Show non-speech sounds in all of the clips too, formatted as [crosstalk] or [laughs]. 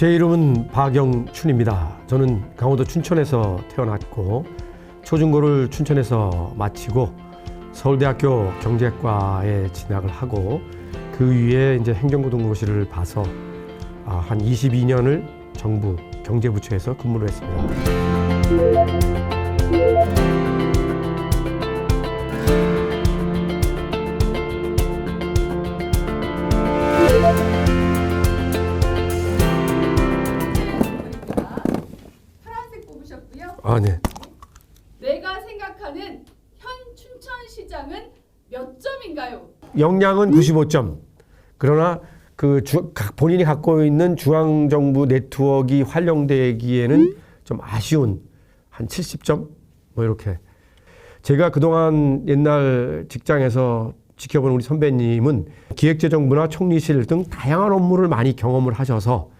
제 이름은 박영춘입니다. 저는 강원도 춘천에서 태어났고 초중고를 춘천에서 마치고 서울대학교 경제과에 진학을 하고 그 위에 이제 행정고등고시를 봐서 아, 한 22년을 정부 경제부처에서 근무를 했습니다. 역량은 95점. 그러나 그 주, 각 본인이 갖고 있는 중앙정부 네트워크가 활용되기에는 좀 아쉬운 한 70점 뭐 이렇게. 제가 그동안 옛날 직장에서 지켜본 우리 선배님은 기획재정부나 총리실 등 다양한 업무를 많이 경험을 하셔서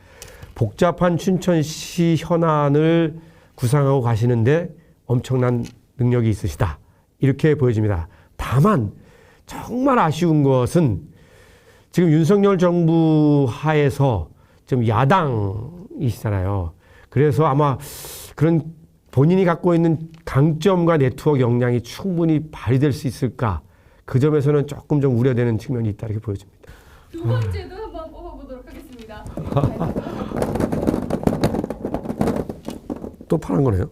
복잡한 춘천시 현안을 구상하고 가시는데 엄청난 능력이 있으시다. 이렇게 보여집니다. 다만 정말 아쉬운 것은 지금 윤석열 정부 하에서 좀 야당이시잖아요. 그래서 아마 그런 본인이 갖고 있는 강점과 네트워크 역량이 충분히 발휘될 수 있을까? 그 점에서는 조금 좀 우려되는 측면이 있다 이렇게 보여집니다. 두 번째도 한번 뽑아보도록 하겠습니다. [laughs] 또 파란 거네요.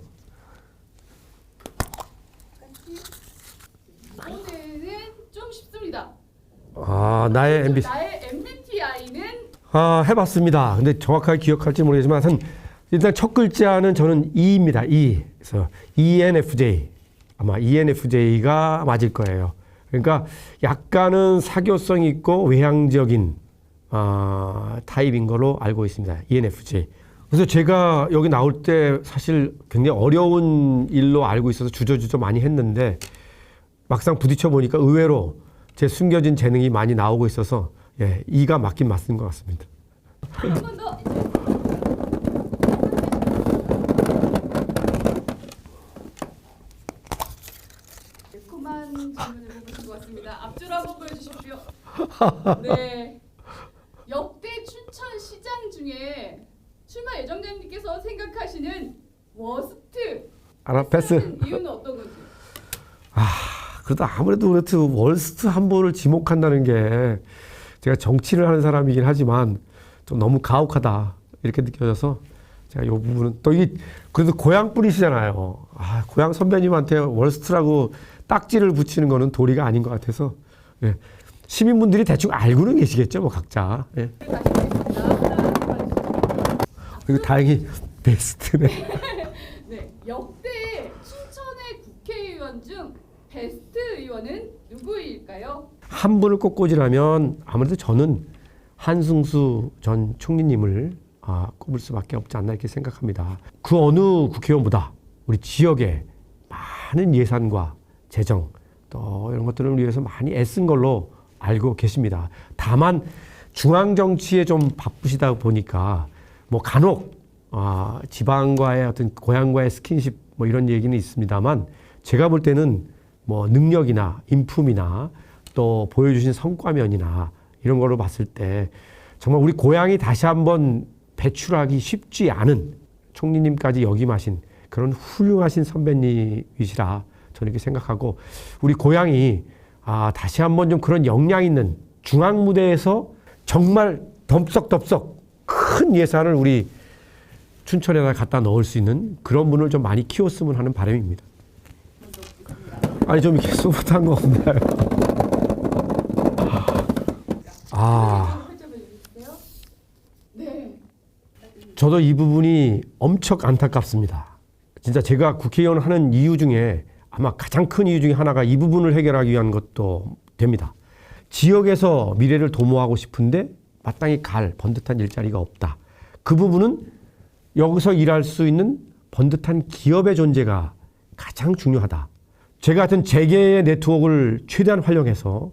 이번에는 좀 쉽습니다. 아 나의 MBC. 나의 MBTI는 아 해봤습니다. 근데 정확하게 기억할지 모르겠지만 한 일단 첫 글자는 저는 E입니다. E. 그래서 ENFJ 아마 ENFJ가 맞을 거예요. 그러니까 약간은 사교성 있고 외향적인 아, 타입인 걸로 알고 있습니다. ENFJ. 그래서 제가 여기 나올 때 사실 굉장히 어려운 일로 알고 있어서 주저주저 많이 했는데 막상 부딪혀 보니까 의외로 제 숨겨진 재능이 많이 나오고 있어서 예, 이가 맞긴 맞는 것 같습니다. 한번 더. 매콤한 질문을 뽑으신 것 같습니다. 앞줄 한번 보여주십시오. [laughs] 네. 역대 춘천 시장 중에 출마 예정자님께서 생각하시는 워스트 알아 패스. 이유는 어떤 건지. 그래도 아무래도 그렇도 월스트 한 번을 지목한다는 게 제가 정치를 하는 사람이긴 하지만 좀 너무 가혹하다 이렇게 느껴져서 제가 이 부분은 또 이게 그래도 고향 뿌리시잖아요. 아 고향 선배님한테 월스트라고 딱지를 붙이는 거는 도리가 아닌 것 같아서 예. 시민분들이 대충 알고는 계시겠죠, 뭐 각자. 예. 그리고 다행히 베스트네. [laughs] 네, 역대 춘천의 국회의원 중 베스트 의원은 누구일까요? 한 분을 꼭 꽂으라면 아무래도 저는 한승수 전 총리님을 아, 꼽을 수밖에 없지 않나 이렇게 생각합니다. 그 어느 국회의원보다 우리 지역에 많은 예산과 재정 또 이런 것들을 위해서 많이 애쓴 걸로 알고 계십니다. 다만 중앙 정치에 좀 바쁘시다 보니까 뭐 간혹 아, 지방과의 어떤 고향과의 스킨십 뭐 이런 얘기는 있습니다만 제가 볼 때는 뭐 능력이나 인품이나 또 보여주신 성과면이나 이런 걸로 봤을 때 정말 우리 고향이 다시 한번 배출하기 쉽지 않은 총리님까지 역임하신 그런 훌륭하신 선배님이시라 저는 이렇게 생각하고 우리 고향이 아, 다시 한번 좀 그런 역량 있는 중앙 무대에서 정말 덥석덥석 큰 예산을 우리 춘천에다 갖다 넣을 수 있는 그런 분을 좀 많이 키웠으면 하는 바람입니다. 아니 좀 이렇게 소프트한 거 없나요? 아. 저도 이 부분이 엄청 안타깝습니다. 진짜 제가 국회의원 하는 이유 중에 아마 가장 큰 이유 중에 하나가 이 부분을 해결하기 위한 것도 됩니다. 지역에서 미래를 도모하고 싶은데 마땅히 갈 번듯한 일자리가 없다. 그 부분은 여기서 일할 수 있는 번듯한 기업의 존재가 가장 중요하다. 제가 같은 재계의 네트워크를 최대한 활용해서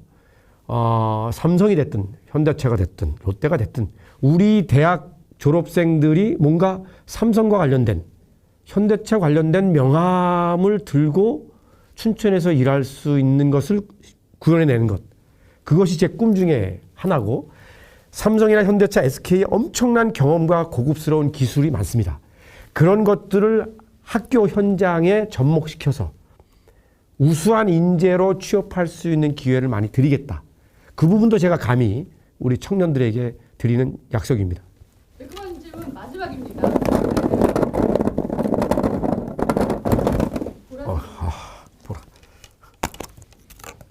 어, 삼성이 됐든 현대차가 됐든 롯데가 됐든 우리 대학 졸업생들이 뭔가 삼성과 관련된 현대차 관련된 명함을 들고 춘천에서 일할 수 있는 것을 구현해내는 것. 그것이 제 꿈 중에 하나고 삼성이나 현대차, SK의 엄청난 경험과 고급스러운 기술이 많습니다. 그런 것들을 학교 현장에 접목시켜서 우수한 인재로 취업할 수 있는 기회를 많이 드리겠다. 그 부분도 제가 감히 우리 청년들에게 드리는 약속입니다. 네, 그런 질문 마지막입니다. 보라. 어, 아, 보라.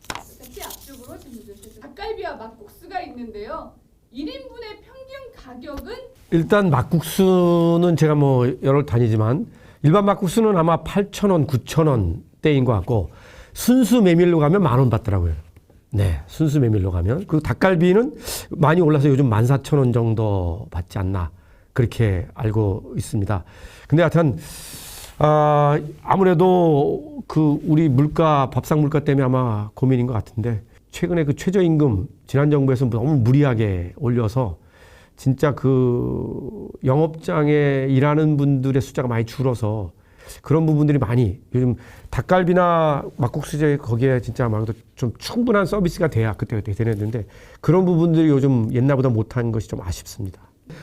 같이 앞쪽으로 질문 주세요. 닭갈비와 막국수가 있는데요. 1인분의 평균 가격은 일단 막국수는 제가 뭐 여러 다니지만 일반 막국수는 아마 8,000원, 9,000원 대인 것 같고 순수 메밀로 가면 만 원 받더라고요. 네, 순수 메밀로 가면. 그리고 닭갈비는 많이 올라서 요즘 14,000원 정도 받지 않나 그렇게 알고 있습니다. 근데 하여튼 아, 아무래도 그 우리 물가 밥상 물가 때문에 아마 고민인 것 같은데 최근에 그 최저임금 지난 정부에서 너무 무리하게 올려서 진짜 그 영업장에 일하는 분들의 숫자가 많이 줄어서 그런 부분들이 많이 요즘 닭갈비나 막국수제 거기에 진짜 말도 좀 충분한 서비스가 돼야 그때 그때 되는데 그런 부분들이 요즘 옛날보다 못한 것이 좀 아쉽습니다.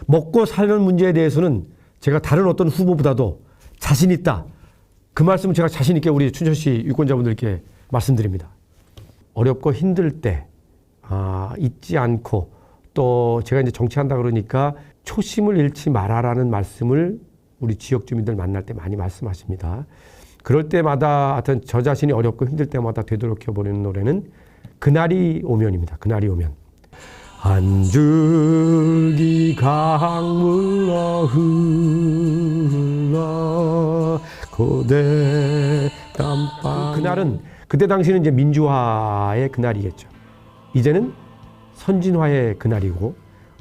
먹고 사는 문제에 대해서는 제가 다른 어떤 후보보다도 자신 있다. 그 말씀은 제가 자신 있게 우리 춘천시 유권자분들께 말씀드립니다. 어렵고 힘들 때 아, 잊지 않고 또 제가 이제 정치한다 그러니까 초심을 잃지 말아라는 말씀을 우리 지역 주민들 만날 때 많이 말씀하십니다. 그럴 때마다 하여튼 저 자신이 어렵고 힘들 때마다 되돌아켜 보는 노래는 그날이 오면입니다. 그날이 오면. 한 줄기 강물러 흘러 고대 땀방 그날은 그때 당시는 이제 민주화의 그날이겠죠. 이제는 선진화의 그날이고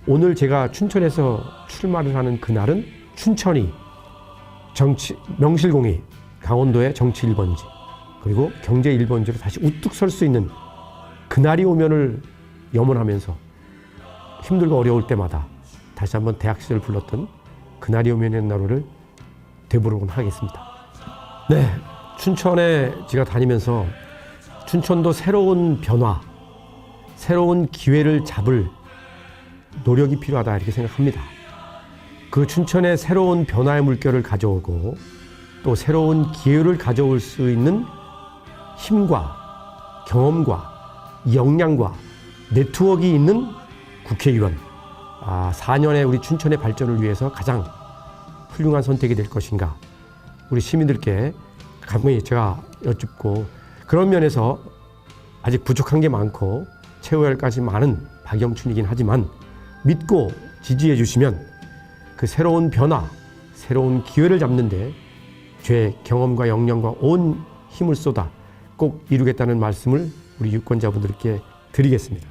오늘 제가 춘천에서 출마를 하는 그날은 춘천이 정치 명실공히 강원도의 정치 1번지 그리고 경제 1번지로 다시 우뚝 설 수 있는 그날이 오면을 염원하면서 힘들고 어려울 때마다 다시 한번 대학 시절 불렀던 그날이 오면의 나루를 되부르곤 하겠습니다. 네, 춘천에 제가 다니면서 춘천도 새로운 변화, 새로운 기회를 잡을 노력이 필요하다 이렇게 생각합니다. 그 춘천에 새로운 변화의 물결을 가져오고 또 새로운 기회를 가져올 수 있는 힘과 경험과 역량과 네트워크 있는 국회의원. 아, 4년의 우리 춘천의 발전을 위해서 가장 훌륭한 선택이 될 것인가 우리 시민들께 감히 제가 여쭙고 그런 면에서 아직 부족한 게 많고 채워야 할 것이 많은 박영춘이긴 하지만 믿고 지지해 주시면 그 새로운 변화, 새로운 기회를 잡는데 제 경험과 역량과 온 힘을 쏟아 꼭 이루겠다는 말씀을 우리 유권자분들께 드리겠습니다.